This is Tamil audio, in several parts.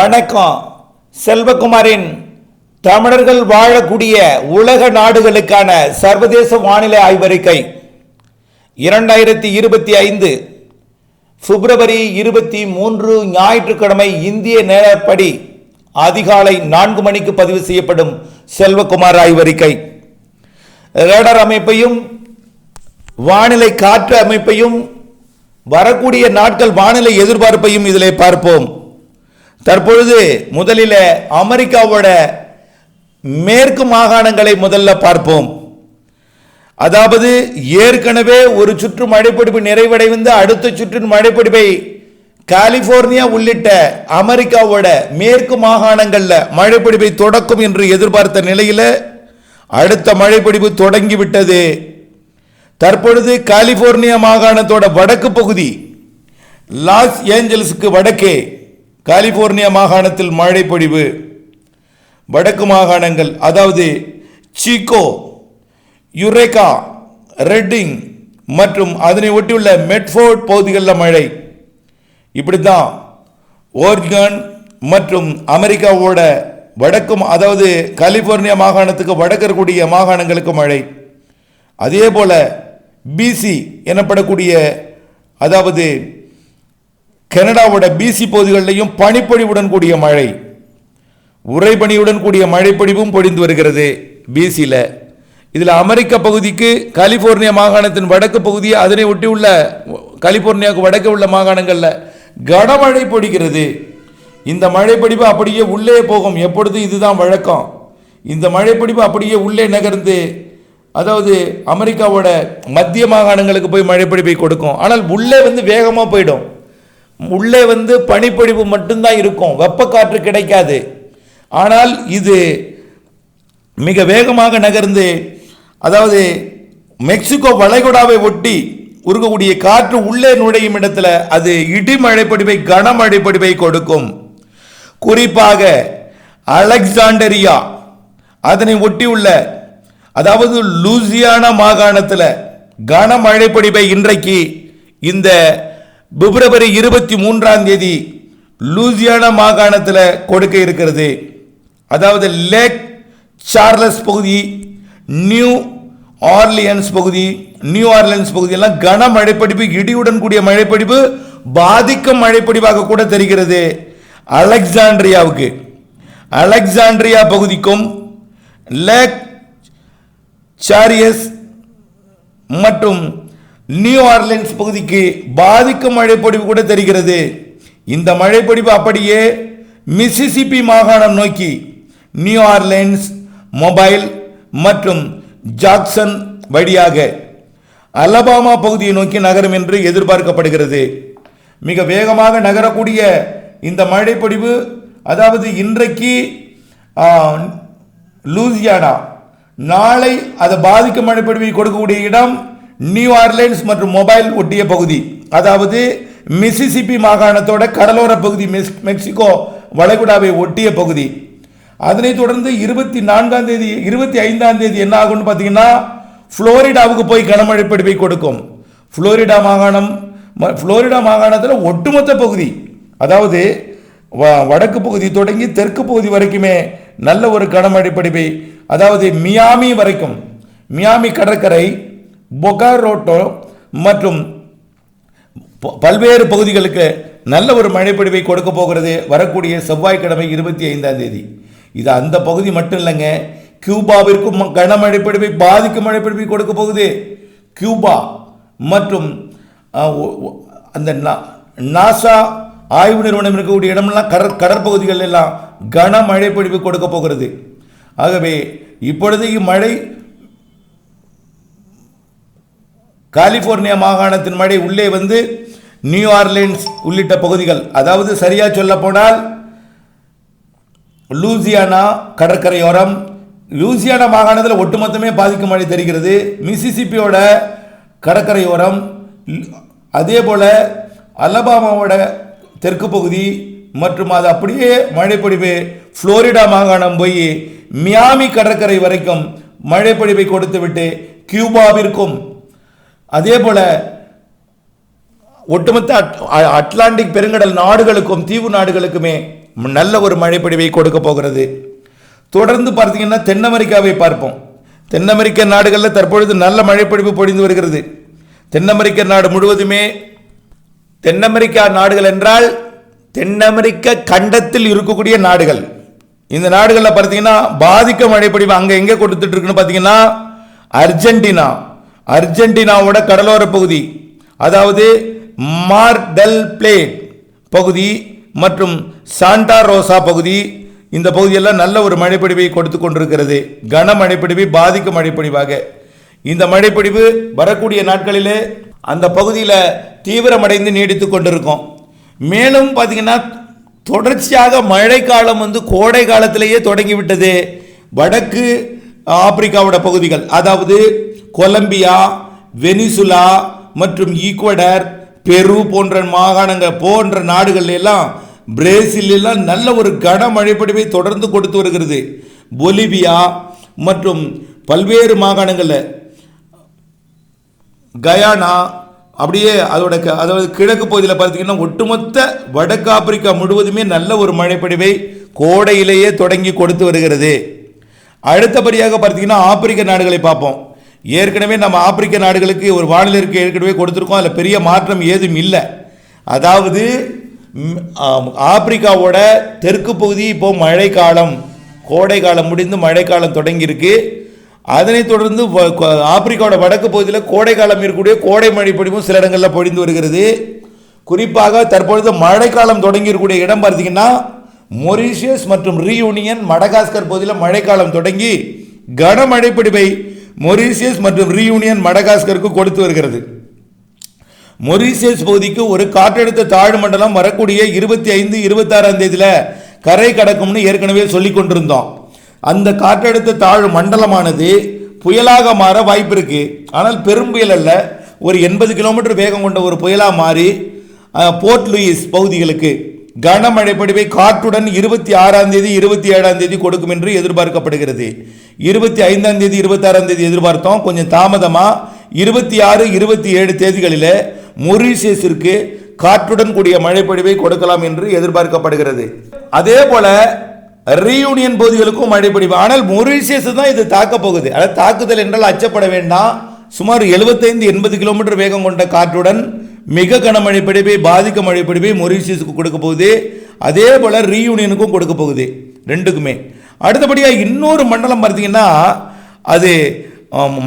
வணக்கம். செல்வகுமாரின் தமிழர்கள் வாழக்கூடிய உலக நாடுகளுக்கான சர்வதேச வானிலை ஆய்வறிக்கை. இரண்டாயிரத்தி இருபத்தி ஐந்து பிப்ரவரி இருபத்தி மூன்று ஞாயிற்றுக்கிழமை இந்திய நேரப்படி அதிகாலை நான்கு மணிக்கு பதிவு செய்யப்படும் செல்வகுமார் ஆய்வறிக்கை. ரேடர் அமைப்பையும் வானிலை காற்று அமைப்பையும் வரக்கூடிய நாட்கள் வானிலை எதிர்பார்ப்பையும் இதிலே பார்ப்போம். தற்பொழுது முதலில் அமெரிக்காவோட மேற்கு மாகாணங்களை முதல்ல பார்ப்போம். அதாவது ஏற்கனவே ஒரு சுற்று மழைப்பிடிப்பு நிறைவடைந்து அடுத்த சுற்றின் மழைப்பிடிப்பை கலிபோர்னியா உள்ளிட்ட அமெரிக்காவோட மேற்கு மாகாணங்களில் மழைப்பிடிப்பை தொடக்கும் என்று எதிர்பார்த்த நிலையில் அடுத்த மழைப்பிடிப்பு தொடங்கிவிட்டது. தற்பொழுது கலிபோர்னியா மாகாணத்தோட வடக்கு பகுதி லாஸ் ஏஞ்சல்ஸுக்கு வடக்கே கலிபோர்னியா மாகாணத்தில் மழை பொழிவு வடக்கு மாகாணங்கள் அதாவது சீகோ யுரேகா ரெட்டிங் மற்றும் அதனை ஒட்டியுள்ள மெட்ஃபோர்ட் பகுதிகளில் மழை. இப்படித்தான் ஓர்கன் மற்றும் அமெரிக்காவோட வடக்கும் அதாவது கலிபோர்னியா மாகாணத்துக்கு வடக்கு இருக்கக்கூடிய மாகாணங்களுக்கு மழை. அதே போல பிசி எனப்படக்கூடிய அதாவது கனடாவோட பிசி பகுதிகளிலையும் பனிப்பொழிவுடன் கூடிய மழை. உறைபனியுடன் கூடிய மழைப்பொழிவும் பொழிந்து வருகிறது பிசியில் இதில் அமெரிக்க பகுதிக்கு கலிபோர்னியா மாகாணத்தின் வடக்கு பகுதி அதனை ஒட்டியுள்ள கலிபோர்னியாவுக்கு வடக்கு உள்ள மாகாணங்களில் கனமழை பொழிகிறது. இந்த மழைப்பொழிவு அப்படியே உள்ளே போகும். எப்பொழுதும் இதுதான் வழக்கம். இந்த மழைப்பொழிவு அப்படியே உள்ளே நகர்ந்து அதாவது அமெரிக்காவோட மத்திய மாகாணங்களுக்கு போய் மழைப்பொழிவை கொடுக்கும். ஆனால் உள்ளே வந்து வேகமாக போயிடும். உள்ளே வந்து பனிப்பொழிவு மட்டும்தான் இருக்கும். வெப்பக்காற்று கிடைக்காது. ஆனால் இது மிக வேகமாக நகர்ந்து அதாவது மெக்சிகோ வளைகுடாவை ஒட்டி உருகக்கூடிய காற்று உள்ளே நுழையும் இடத்துல அது இடி மழைப்பொழிவை கனமழைப்பொழிவை கொடுக்கும். குறிப்பாக அலெக்சாண்டரியா அதனை ஒட்டியுள்ள அதாவது லூசியானா மாகாணத்தில் கனமழைப்படிவை இன்றைக்கு இந்த பிப்ரவரி இருபத்தி மூன்றாம் தேதி லூசியானா மாகாணத்தில் கொடுக்க இருக்கிறது. அதாவது லேக் சார்லஸ் பகுதி நியூ ஆர்லியன்ஸ் பகுதி நியூ ஆர்லியன்ஸ் பகுதியெல்லாம் கன மழைப்படிப்பு இடியுடன் கூடிய மழைப்படிப்பு பாதிக்கும் மழைப்படிவாக கூட தெரிகிறது. அலெக்சாண்ட்ரியாவுக்கு. அலெக்சாண்ட்ரியா பகுதிக்கும் லேக் சாரியஸ் மற்றும் நியூ ஆர்லின்ஸ் பகுதிக்கு பாதிக்கும் மழைப்பொடிவு கூட தெரிகிறது. இந்த மழைப்பொடிவு அப்படியே மிசிசிபி மாகாணம் நோக்கி நியூ ஆர்லைன்ஸ் மொபைல் மற்றும் ஜாக்சன் வழியாக அலபாமா பகுதியை நோக்கி நகரும் என்று எதிர்பார்க்கப்படுகிறது. மிக வேகமாக நகரக்கூடிய இந்த மழைப்பொடிவு அதாவது இன்றைக்கு லூசியானா நாளை அதை பாதிக்கும் மழைப்பொடிவை கொடுக்கக்கூடிய இடம் நியூ ஆர்லைன்ஸ் மற்றும் மொபைல் ஒட்டிய பகுதி. அதாவது மிசிசிபி மாகாணத்தோட கடலோர பகுதி மெஸ் மெக்சிகோ வளைகுடாவை ஒட்டிய பகுதி. அதனைத் தொடர்ந்து இருபத்தி நான்காம் தேதி இருபத்தி ஐந்தாம் தேதி என்ன ஆகும்னு பார்த்தீங்கன்னா புளோரிடாவுக்கு போய் கனமழை பிடிப்பை கொடுக்கும். புளோரிடா மாகாணம் ம- புளோரிடா மாகாணத்தில் ஒட்டுமொத்த பகுதி. அதாவது வ- வடக்கு பகுதி தொடங்கி தெற்கு பகுதி வரைக்குமே நல்ல ஒரு கனமழை பிடிப்பை அதாவது மியாமி வரைக்கும் மியாமி கடற்கரை பொகாரோட்டோ மற்றும் ப- பல்வேறு பகுதிகளுக்கு நல்ல ஒரு மழைப்பொழிவை கொடுக்க போகிறது. வரக்கூடிய செவ்வாய்க்கிழமை இருபத்தி ஐந்தாம் தேதி. இது அந்த பகுதி மட்டும் இல்லைங்க. கியூபாவிற்கும் ம- கனமழைப்பொழிவை பாதிக்கும் மழைப்பொழிவை கொடுக்க போகுது. கியூபா மற்றும் அந்த நா- நாசா ஆய்வு நிறுவனம் இருக்கக்கூடிய இடமெல்லாம் கடற் கடற்பகுதிகள் எல்லாம் கனமழைப்பொழிவு கொடுக்க போகிறது. ஆகவே இப்பொழுது இம்மழை கலிபோர்னியா மாகாணத்தின் மழை உள்ளே வந்து நியூ ஆர்லின்ஸ் உள்ளிட்ட பகுதிகள். அதாவது சரியாக சொல்லப்போனால் லூசியானா கடற்கரையோரம் லூசியானா மாகாணத்தில் ஒட்டுமொத்தமே பாதிக்கும் மழை தெரிகிறது. மிசிசிப்பியோட கடற்கரையோரம் அதே போல் அலபாமாவோட தெற்கு பகுதி மற்றும் அது அப்படியே மழைப்பொழிவு ஃப்ளோரிடா மாகாணம் போய் மியாமி கடற்கரை வரைக்கும் மழைப்பொழிவை கொடுத்துவிட்டு கியூபாவிற்கும் அதே போல ஒட்டுமொத்த அட்- அ- அட்லாண்டிக் பெருங்கடல் நாடுகளுக்கும் தீவு நாடுகளுக்குமே நல்ல ஒரு மழைப்பொழிவை கொடுக்க போகிறது. தொடர்ந்து பார்த்தீங்கன்னா தென் அமெரிக்காவை பார்ப்போம். தென் அமெரிக்க நாடுகளில் தற்பொழுது நல்ல மழைப்பொழிவு பொழிந்து வருகிறது. தென் அமெரிக்க நாடு முழுவதுமே தென் அமெரிக்கா நாடுகள் என்றால் தென் அமெரிக்க கண்டத்தில் இருக்கக்கூடிய நாடுகள். இந்த நாடுகளில் பார்த்தீங்கன்னா பாதிக்க மழைப்பொழிவு அங்கே எங்கே கொடுத்துட்டு இருக்குன்னு பார்த்தீங்கன்னா அர்ஜென்டினா. அர்ஜென்டினாவோட கடலோர பகுதி அதாவது மார்டெல் பிளேட் பகுதி மற்றும் சாண்டா ரோசா பகுதி இந்த பகுதியெல்லாம் நல்ல ஒரு மழைப்பொழிவை கொடுத்து கொண்டிருக்கிறது. கன மழைப்பொழிவை பாதிக்கும் மழைப்பொழிவாக. இந்த மழைப்பொழிவு வரக்கூடிய நாட்களிலே அந்த பகுதியில் தீவிரமடைந்து நீடித்து கொண்டிருக்கும். மேலும் பார்த்தீங்கன்னா தொடர்ச்சியாக மழைக்காலம் வந்து கோடை காலத்திலேயே தொடங்கிவிட்டது. வடக்கு ஆப்பிரிக்காவோட பகுதிகள் அதாவது கொலம்பியா வெனிசுலா மற்றும் ஈக்குவடர் பெரு போன்ற மாகாணங்கள் போன்ற நாடுகள் எல்லாம் பிரேசிலெல்லாம் நல்ல ஒரு கன மழைப்படிவை தொடர்ந்து கொடுத்து வருகிறது. பொலிவியா மற்றும் பல்வேறு மாகாணங்களில் கயானா அப்படியே அதோட க- அதாவது கிழக்கு பகுதியில் பார்த்தீங்கன்னா ஒட்டுமொத்த வடக்கு ஆப்பிரிக்கா முழுவதுமே நல்ல ஒரு மழைப்பொழிவை கோடையிலேயே தொடங்கி கொடுத்து வருகிறது. அடுத்தபடியாக பார்த்தீங்கன்னா ஆப்பிரிக்க நாடுகளை பார்ப்போம். ஏற்கனவே நம்ம ஆப்பிரிக்க நாடுகளுக்கு ஒரு வானிலைக்கு ஏற்கனவே கொடுத்துருக்கோம். அதில் பெரிய மாற்றம் ஏதும் இல்லை. அதாவது ஆப்பிரிக்காவோட தெற்கு பகுதி இப்போ மழைக்காலம் கோடை காலம் முடிந்து மழைக்காலம் தொடங்கியிருக்கு. அதனைத் தொடர்ந்து வ- ஆப்பிரிக்காவோட வடக்கு பகுதியில் கோடை காலம் இருக்கக்கூடிய கோடை மழை பொழிவும் சில இடங்களில் பொழிந்து வருகிறது. குறிப்பாக தற்பொழுது மழைக்காலம் தொடங்கியிருக்கக்கூடிய இடம் பார்த்தீங்கன்னா மொரீஷியஸ் மற்றும் ரீயூனியன் மடகாஸ்கர் பகுதியில் மழைக்காலம் தொடங்கி கனமழை பிடிப்பை மொரீஷியஸ் மற்றும் ரீயூனியன் மடகாஸ்கருக்கு கொடுத்து வருகிறது. மொரீசியஸ் பகுதிக்கு ஒரு காற்றழுத்த தாழ்வு மண்டலம் வரக்கூடிய இருபத்தி ஐந்து இருபத்தாறாம் தேதியில் கரை கடக்கும்னு ஏற்கனவே சொல்லி கொண்டிருந்தோம். அந்த காற்றழுத்த தாழ்வு மண்டலமானது புயலாக மாற வாய்ப்பு இருக்குது ஆனால் பெரும் புயல் அல்ல. ஒரு எண்பது கிலோமீட்டர் வேகம் கொண்ட ஒரு புயலாக மாறி போர்ட் லூயிஸ் பகுதிகளுக்கு கனமழை பொழிவை காற்றுடன் இருபத்தி ஆறாம் தேதி இருபத்தி ஏழாம் தேதி கொடுக்கும் என்று எதிர்பார்க்கப்படுகிறது. இருபத்தி ஐந்தாம் தேதி இருபத்தாறாம் தேதி எதிர்பார்த்தோம். கொஞ்சம் தாமதமாக இருபத்தி ஆறு இருபத்தி ஏழு தேதிகளில் மொரீஷியஸிற்கு காற்றுடன் கூடிய மழைப்பொழிவை கொடுக்கலாம் என்று எதிர்பார்க்கப்படுகிறது. அதே போல ரீயூனியன் பகுதிகளுக்கும் மழைப்பொழிவு. ஆனால் மொரீஷியஸ் தான் இது தாக்க போகுது. அதாவது தாக்குதல் என்றால் அச்சப்பட வேண்டாம். சுமார் 75 எண்பது கிலோமீட்டர் வேகம் கொண்ட காற்றுடன் மிக கனமழை பொழிவை பாதிக்க மழை பொழிவை மொரிஷியஸுக்கு கொடுக்க போகுது. அதே போல் ரீயூனியனுக்கும் கொடுக்க போகுது. ரெண்டுக்குமே. அடுத்தபடியாக இன்னொரு மண்டலம் பார்த்தீங்கன்னா அது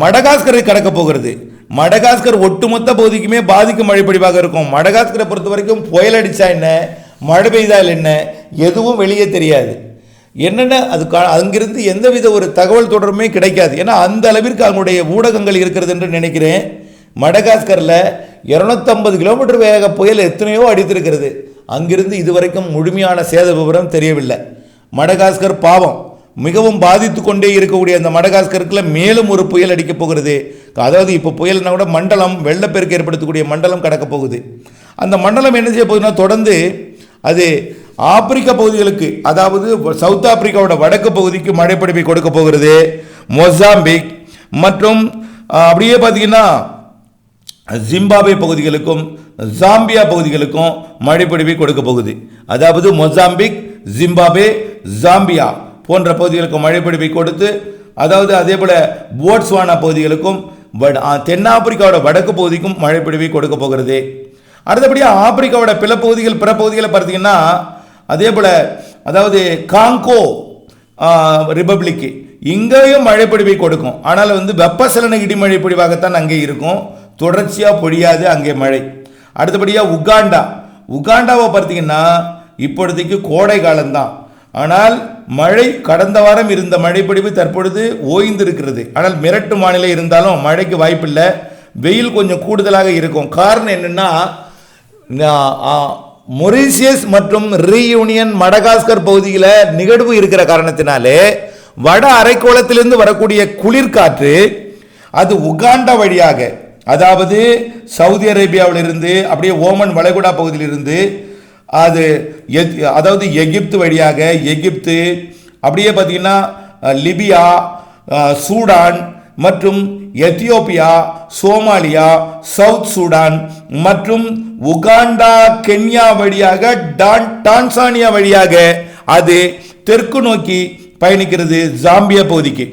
மடகாஸ்கரை கடக்க போகிறது. மடகாஸ்கர் ஒட்டுமொத்த பகுதிக்குமே பாதிக்கும் மழைப்படிவாக இருக்கும். மடகாஸ்கரை பொறுத்த வரைக்கும் புயல் அடித்தா என்ன? மழை பெய்தால் என்ன? எதுவும் வெளியே தெரியாது. என்னென்ன அது கா- அங்கிருந்து எந்தவித ஒரு தகவல் தொடர்புமே கிடைக்காது. ஏன்னா அந்த அளவிற்கு அவங்களுடைய ஊடகங்கள் இருக்கிறது என்று நினைக்கிறேன். மடகாஸ்கரில் இரநூத்தம்பது கிலோமீட்டர் வேக புயல் எத்தனையோ அடித்திருக்கிறது. அங்கிருந்து இதுவரைக்கும் முழுமையான சேத விவரம் தெரியவில்லை. மடகாஸ்கர் பாவம். மிகவும் பாதித்து கொண்டே இருக்கக்கூடிய அந்த மடகாஸ்கருக்குள்ள மேலும் ஒரு புயல் அடிக்கப் போகிறது. அதாவது இப்போ புயல்னா கூட மண்டலம் வெள்ளப்பெருக்கு ஏற்படுத்தக்கூடிய மண்டலம் கடக்க போகுது. அந்த மண்டலம் என்ன செய்ய போகுதுன்னா தொடர்ந்து அது ஆப்பிரிக்க பகுதிகளுக்கு அதாவது சவுத் ஆப்பிரிக்காவோட வடக்கு பகுதிக்கு மழைப்பொழிவை கொடுக்க போகிறது. மொசாம்பிக் மற்றும் அப்படியே பார்த்தீங்கன்னா ஜிம்பாப்வே பகுதிகளுக்கும் ஜாம்பியா பகுதிகளுக்கும் மழைப்பொழிவை கொடுக்க போகுது. அதாவது மொசாம்பிக் ஜிம்பாப்வே ஜாம்பியா போன்ற பகுதிகளுக்கு மழைப்பொழிவை கொடுத்து அதாவது அதே போல போட்ஸ்வானா பகுதிகளுக்கும் வட- தென்னாப்பிரிக்காவோட வடக்கு பகுதிக்கும் மழைப்பொழிவை கொடுக்க போகிறது. அடுத்தபடியாக ஆப்பிரிக்காவோட பிற பகுதிகள் பிற பகுதிகளை பார்த்தீங்கன்னா அதே போல அதாவது காங்கோ ரிபப்ளிக்கு இங்கேயும் மழைப்பொழிவை கொடுக்கும். ஆனால் வந்து வெப்பசலன இடிமழை பொழிவாகத்தான் அங்கே இருக்கும். தொடர்ச்சியாக பொழியாது அங்கே மழை. அடுத்தபடியாக உகாண்டா. உகாண்டாவை பார்த்தீங்கன்னா இப்பொழுதைக்கு கோடை காலம்தான். ஆனால் மழை கடந்த வாரம் இருந்த மழைப்பொழிவு தற்பொழுது ஓய்ந்திருக்கிறது. ஆனால் மிரட்டு மாநிலம் இருந்தாலும் மழைக்கு வாய்ப்பில்லை. வெயில் கொஞ்சம் கூடுதலாக இருக்கும். காரணம் என்னென்னா மொரீசியஸ் மற்றும் ரீயூனியன் மடகாஸ்கர் பகுதியில் நிகழ்வு இருக்கிற காரணத்தினாலே வட அரைக்கோளத்திலிருந்து வரக்கூடிய குளிர்காற்று அது உகாண்டா வழியாக அதாவது சவுதி அரேபியாவிலிருந்து அப்படியே ஓமன் வளைகுடா பகுதியிலிருந்து அது எத்- அதாவது எகிப்து வழியாக எகிப்து அப்படியே பார்த்தீங்கன்னா லிபியா சூடான் மற்றும் எத்தியோப்பியா சோமாலியா சவுத் சூடான் மற்றும் உகாண்டா கென்யா வழியாக டான் டான்சானியா வழியாக அது தெற்கு நோக்கி பயணிக்கிறது ஜாம்பியா பகுதிக்கு.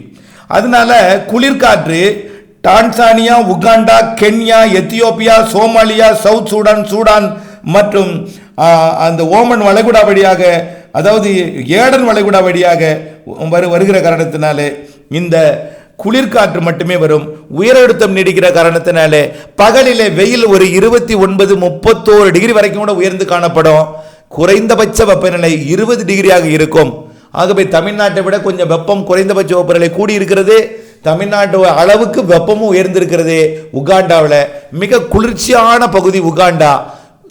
அதனால குளிர்காற்று Tanzania Uganda Kenya Ethiopia Somalia South Sudan Sudan மற்றும் அந்த ஓமன் வளைகுடா வழியாக அதாவது ஏடன் வளைகுடா வழியாக வரு வருகிற காரணத்தினாலே இந்த குளிர்காற்று மட்டுமே வரும். உயரழுத்தம் நீடிக்கிற காரணத்தினாலே பகலிலே வெயில் ஒரு இருபத்தி ஒன்பது முப்பத்தோரு டிகிரி வரைக்கும் கூட உயர்ந்து காணப்படும். குறைந்தபட்ச வெப்பநிலை இருபது டிகிரியாக இருக்கும். ஆகவே தமிழ்நாட்டை விட கொஞ்சம் வெப்பம் குறைந்தபட்ச வெப்பநிலை கூடி இருக்கிறது தமிழ்நாட்டு அளவுக்கு வெப்பமும் உயர்ந்திருக்கிறது. உகாண்டாவில் மிக குளிர்ச்சியான பகுதி உகாண்டா.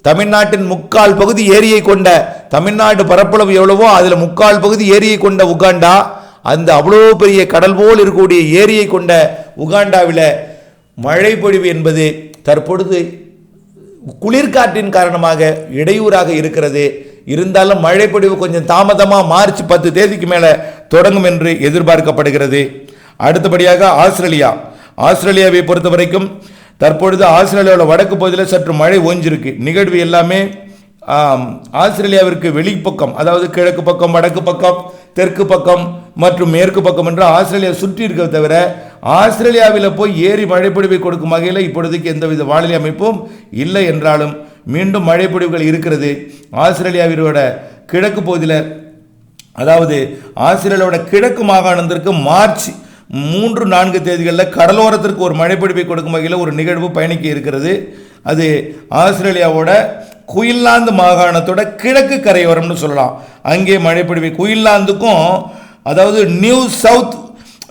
தமிழ்நாட்டின் முக்கால் பகுதி ஏரியை கொண்ட தமிழ்நாடு பரப்பளவு எவ்வளவோ அதில் முக்கால் பகுதி ஏரியை கொண்ட உகாண்டா. அந்த அவ்வளோ பெரிய கடல் போல் இருக்கக்கூடிய ஏரியை கொண்ட உகாண்டாவில் மழை பொழிவு என்பது தற்பொழுது குளிர்காற்றின் காரணமாக இடையூறாக இருக்கிறது. இருந்தாலும் மழைப்பொழிவு கொஞ்சம் தாமதமாக மார்ச் பத்து தேதிக்கு மேலே தொடங்கும் என்று எதிர்பார்க்கப்படுகிறது. அடுத்தபடியாக ஆஸ்திரேலியா. ஆஸ்திரேலியாவை பொறுத்த வரைக்கும் தற்பொழுது ஆஸ்திரேலியாவில் வடக்கு பகுதியில் சற்று மழை ஓஞ்சிருக்கு நிகழ்வு எல்லாமே ஆஸ்திரேலியாவிற்கு வெளிப்பக்கம் அதாவது கிழக்கு பக்கம் வடக்கு பக்கம் தெற்கு பக்கம் மற்றும் மேற்கு பக்கம் என்று ஆஸ்திரேலியா சுற்றி இருக்க தவிர ஆஸ்திரேலியாவில் போய் ஏறி மழைப்பொழிவை கொடுக்கும் வகையில் இப்பொழுதுக்கு எந்தவித வானிலை அமைப்பும் இல்லை என்றாலும் மீண்டும் மழைப்பொழிவுகள் இருக்கிறது. ஆஸ்திரேலியாவிலோட கிழக்கு பகுதியில் அதாவது ஆஸ்திரேலியாவோட கிழக்கு மாகாணத்திற்கு மார்ச் மூன்று நான்கு தேதிகளில் கடலோரத்திற்கு ஒரு மழைப்பிடிப்பை கொடுக்கும் வகையில் ஒரு நிகழ்வு பயணிக்க இருக்கிறது. அது ஆஸ்திரேலியாவோட குயின்லாந்து மாகாணத்தோட கிழக்கு கரையோரம்னு சொல்லலாம். அங்கே மழைப்பிடிப்பை குயின்லாந்துக்கும் அதாவது நியூ சவுத்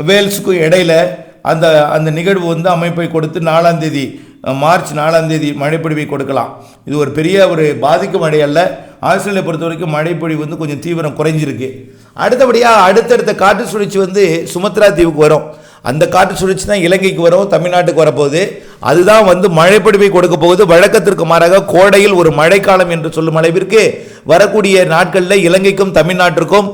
வேல்ஸுக்கும் இடையில அந்த அந்த நிகழ்வு வந்து அமைப்பை கொடுத்து நாலாம் தேதி மார்ச் நாலாம் தேதி மழைப்பொழிவை கொடுக்கலாம். இது ஒரு பெரிய ஒரு பாதிக்கும் மழை அல்ல. ஆஸ்திரேலியா பொறுத்த வரைக்கும் மழைப்பொழிவு வந்து கொஞ்சம் தீவிரம் குறைஞ்சிருக்கு. அடுத்தபடியாக அடுத்தடுத்த காற்று சுழற்சி வந்து சுமத்ரா தீவுக்கு வரும். அந்த காற்று சுழற்சி தான் இலங்கைக்கு வரும் தமிழ்நாட்டுக்கு வரப்போகுது. அதுதான் வந்து மழைப்பொழிவை கொடுக்க போகுது. வழக்கத்திற்கு மாறாக கோடையில் ஒரு மழைக்காலம் என்று சொல்லும் அளவிற்கு வரக்கூடிய நாட்களில் இலங்கைக்கும் தமிழ்நாட்டிற்கும்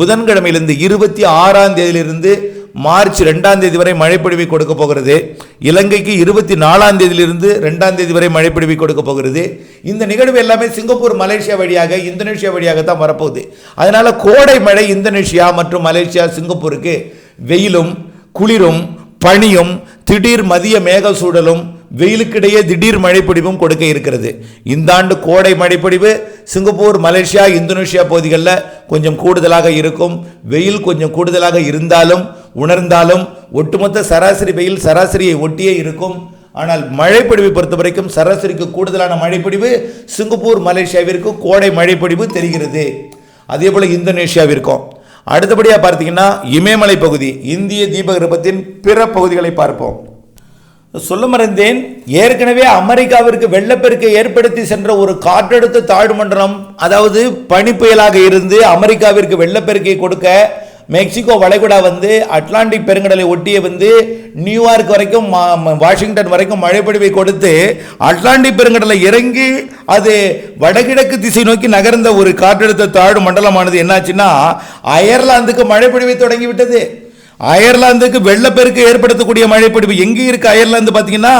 புதன்கிழமையிலிருந்து இருபத்தி ஆறாம் தேதியிலிருந்து மார்ச் ரெண்டாம் தேதி வரை மழைப்பொழிவை கொடுக்க போகிறது. இலங்கைக்கு இருபத்தி நாலாம் தேதியிலிருந்து ரெண்டாம் தேதி வரை மழைப்பொழிவை கொடுக்க போகிறது. இந்த நிகழ்வு எல்லாமே சிங்கப்பூர் மலேசியா வழியாக இந்தோனேஷியா வழியாக தான் வரப்போகுது. அதனால கோடை மழை இந்தோனேஷியா மற்றும் மலேசியா சிங்கப்பூருக்கு வெயிலும் குளிரும் பனியும் திடீர் மதிய மேக சூழலும் வெயிலுக்கிடையே திடீர் மழைப்பொழிவும் கொடுக்க இருக்கிறது. இந்த ஆண்டு கோடை மழைப்பொழிவு சிங்கப்பூர் மலேசியா இந்தோனேஷியா பகுதிகளில் கொஞ்சம் கூடுதலாக இருக்கும். வெயில் கொஞ்சம் கூடுதலாக இருந்தாலும் உணர்ந்தாலும் ஒட்டுமொத்த சராசரி வெயில் சராசரியை ஒட்டியே இருக்கும். ஆனால் மழைப்பொழிவு பொறுத்த வரைக்கும் சராசரிக்கு கூடுதலான மழைப்பொழிவு சிங்கப்பூர் மலேசியாவிற்கு கோடை மழைப்பொழிவு தெரிகிறது. அதே போல் இந்தோனேஷியாவிற்கும். அடுத்தபடியாக பார்த்தீங்கன்னா இமயமலை பகுதி இந்திய தீபகிருபத்தின் பிற பகுதிகளை பார்ப்போம். சொல்ல மறந்தேன் ஏற்கனவே அமெரிக்காவிற்கு வெள்ளப்பெருக்கை ஏற்படுத்தி சென்ற ஒரு காற்றழுத்த தாழ்வு மண்டலம் அதாவது பனிப்புயலாக இருந்து அமெரிக்காவிற்கு வெள்ளப்பெருக்கை கொடுக்க மெக்சிகோ வளைகுடா வந்து அட்லாண்டிக் பெருங்கடலை ஒட்டிய வந்து நியூயார்க் வரைக்கும் மா- வாஷிங்டன் வரைக்கும் மழைப்பொழிவை கொடுத்து அட்லாண்டிக் பெருங்கடலை இறங்கி அது வடகிழக்கு திசை நோக்கி நகர்ந்த ஒரு காற்றழுத்த தாழ்வு மண்டலமானது என்னாச்சுன்னா அயர்லாந்துக்கு மழைப்பொழிவை தொடங்கிவிட்டது. அயர்லாந்துக்கு வெள்ளப்பெருக்கு ஏற்படுத்தக்கூடிய மழைப்பொழிவு எங்கே இருக்கு? அயர்லாந்து பார்த்தீங்கன்னா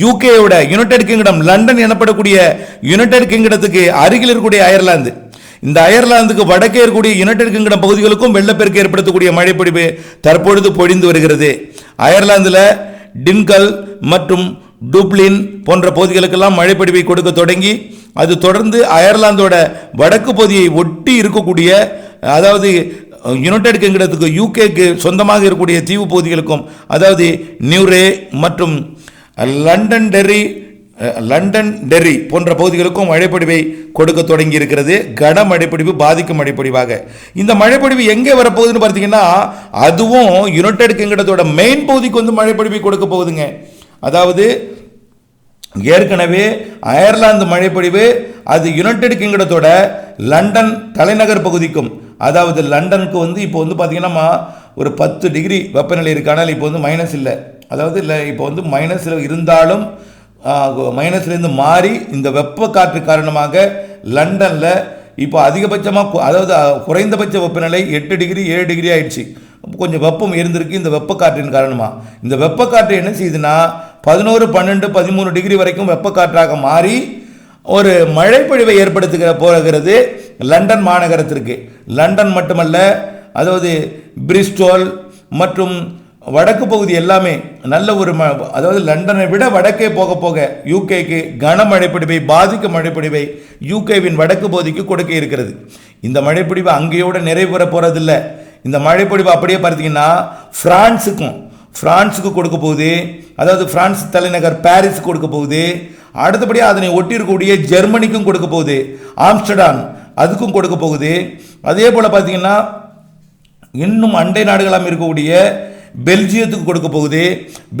யூகேயோட யுனைடெட் கிங்டம் லண்டன் எனப்படக்கூடிய யுனைடெட் கிங்டத்துக்கு அருகில் இருக்கக்கூடிய அயர்லாந்து. இந்த அயர்லாந்துக்கு வடக்கே இருக்கக்கூடிய யுனைடெட் கிங்டம் பகுதிகளுக்கும் வெள்ளப்பெருக்கு ஏற்படுத்தக்கூடிய மழைப்பொழிவு தற்பொழுது பொழிந்து வருகிறது. அயர்லாந்தில் டின்கல் மற்றும் டூப்ளின் போன்ற பகுதிகளுக்கெல்லாம் மழைப்பொழிவை கொடுக்க தொடங்கி அது தொடர்ந்து அயர்லாந்தோட வடக்கு பகுதியை ஒட்டி இருக்கக்கூடிய அதாவது யுனைடெட் கிங்டத்துக்கு யூகேக்கு சொந்தமாக இருக்கக்கூடிய தீவு பகுதிகளுக்கும் அதாவது நியூரே மற்றும் லண்டன் டெர்ரி லண்டன் டெர்ரி போன்ற பகுதிகளுக்கும் மழைப்பொழிவை கொடுக்க தொடங்கி இருக்கிறது கன மழைப்பொழிவு பாதிக்கும் மழைப்பொழிவாக. இந்த மழைப்பொழிவு எங்கே வரப்போகுதுன்னு பார்த்தீங்கன்னா அதுவும் யுனைடெட் கிங்டத்தோட மெயின் பகுதிக்கு வந்து மழைப்பொழிவை கொடுக்க போகுதுங்க. அதாவது ஏற்கனவே அயர்லாந்து மழைப்பொழிவு அது யுனைடெட் கிங்டத்தோட லண்டன் தலைநகர் பகுதிக்கும். அதாவது லண்டனுக்கு வந்து இப்போ வந்து பார்த்தீங்கன்னா ஒரு பத்து டிகிரி வெப்பநிலை இருக்கு. ஆனால் இப்போ வந்து மைனஸ் இல்லை. அதாவது இல்லை இப்போ வந்து மைனஸில் இருந்தாலும் மைனஸ்லேருந்து மாறி இந்த வெப்ப காற்று காரணமாக லண்டனில் இப்போ அதிகபட்சமாக அதாவது குறைந்தபட்ச வெப்பநிலை எட்டு டிகிரி ஏழு டிகிரி ஆயிடுச்சு. கொஞ்சம் வெப்பம் இருந்திருக்கு இந்த வெப்பக்காற்றின் காரணமாக இந்த வெப்பக்காற்று என்ன செய்யுதுன்னா பதினோரு பன்னெண்டு பதிமூணு டிகிரி வரைக்கும் வெப்பக்காற்றாக மாறி ஒரு மழைப்பொழிவை ஏற்படுத்துகிற போகிறது லண்டன் மாநகரத்திற்கு. லண்டன் மட்டுமல்ல அதாவது பிரிஸ்டோல் மற்றும் வடக்கு பகுதி எல்லாமே நல்ல ஒரு ம அதாவது லண்டனை விட வடக்கே போக போக யூகேக்கு கன மழைப்பிடிவை பாதிக்கும் மழைப்பிடிவை யூகேவின் வடக்கு பகுதிக்கு கொடுக்க இருக்கிறது. இந்த மழைப்பிடிவு அங்கேயோட நிறைவு பெற போகிறதில்ல இந்த மழைப்பிடிவு அப்படியே பார்த்தீங்கன்னா ஃப்ரான்ஸுக்கும் ஃப்ரான்ஸுக்கு கொடுக்க போகுது. அதாவது ஃப்ரான்ஸ் தலைநகர் பாரிஸ் கொடுக்க போகுது. அடுத்தபடியாக அதனை ஒட்டியிருக்கக்கூடிய ஜெர்மனிக்கும் கொடுக்க போகுது. ஆம்ஸ்டர்டாம் அதுக்கும் கொடுக்க போகுது. அதே போல் பார்த்தீங்கன்னா இன்னும் அண்டை நாடுகளாக இருக்கக்கூடிய பெல்ஜியத்துக்கு கொடுக்க போகுது.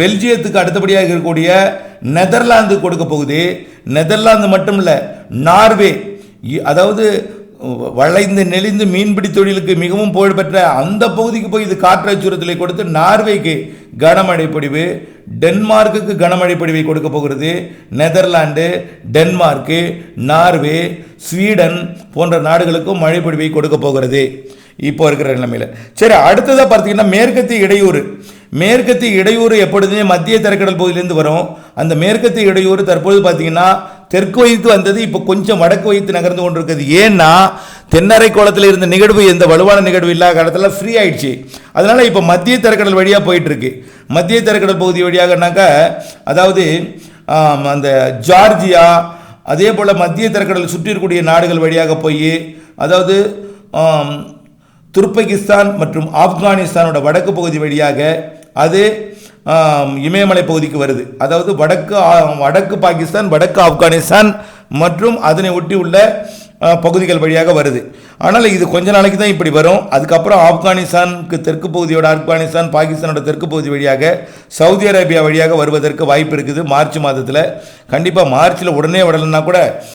பெல்ஜியத்துக்கு அடுத்தபடியாக இருக்கக்கூடிய நெதர்லாந்துக்கு கொடுக்க போகுது. நெதர்லாந்து மட்டும் இல்லை நார்வே அதாவது வளைந்து நெளிந்து மீன்பிடி தொழிலுக்கு மிகவும் புகழ்பெற்ற அந்த பகுதிக்கு போய் இது காற்று அச்சுறுத்தலை கொடுத்து நார்வேக்கு கனமழை பொழிவு டென்மார்க்குக்கு கனமழை பொழிவை கொடுக்க போகிறது. நெதர்லாந்து டென்மார்க்கு நார்வே ஸ்வீடன் போன்ற நாடுகளுக்கும் மழை பொழிவை கொடுக்க போகிறது. இப்போ இருக்கிற நிலைமையில். சரி அடுத்ததாக பார்த்தீங்கன்னா மேற்கத்திய இடையூறு. மேற்கத்திய இடையூறு எப்பொழுதுமே மத்திய தரைக்கடல் பகுதியிலேருந்து வரும். அந்த மேற்கத்திய இடையூறு தற்பொழுது பார்த்தீங்கன்னா தெற்கு வைத்து வந்தது இப்போ கொஞ்சம் வடக்கு வைத்து நகர்ந்து கொண்டிருக்குது. ஏன்னா தென்னரை கோலத்தில் இருந்த நிகழ்வு எந்த வலுவான நிகழ்வு இல்லாத காலத்தில் ஃப்ரீ ஆயிடுச்சு. அதனால் இப்போ மத்திய தரைக்கடல் வழியாக போயிட்டுருக்கு. மத்திய தரைக்கடல் பகுதி வழியாகனாக்கா அதாவது அந்த ஜார்ஜியா அதே போல் மத்திய தரைக்கடல் சுற்றி இருக்கக்கூடிய நாடுகள் வழியாக போய் அதாவது துர்பகிஸ்தான் மற்றும் ஆப்கானிஸ்தானோட வடக்கு பகுதி வழியாக அது இமயமலை பகுதிக்கு வருது. அதாவது வடக்கு வடக்கு பாகிஸ்தான் வடக்கு ஆப்கானிஸ்தான் மற்றும் அதனை ஒட்டி உள்ள பகுதிகள் வழியாக வருது. ஆனால் இது கொஞ்ச நாளைக்கு தான் இப்படி வரும். அதுக்கப்புறம் ஆப்கானிஸ்தானுக்கு தெற்கு பகுதியோட ஆப்கானிஸ்தான் பாகிஸ்தானோட தெற்கு பகுதி வழியாக சவுதி அரேபியா வழியாக வருவதற்கு வாய்ப்பு இருக்குது. மார்ச் மாதத்தில். கண்டிப்பாக மார்ச்சில் உடனே விடலைன்னா கூட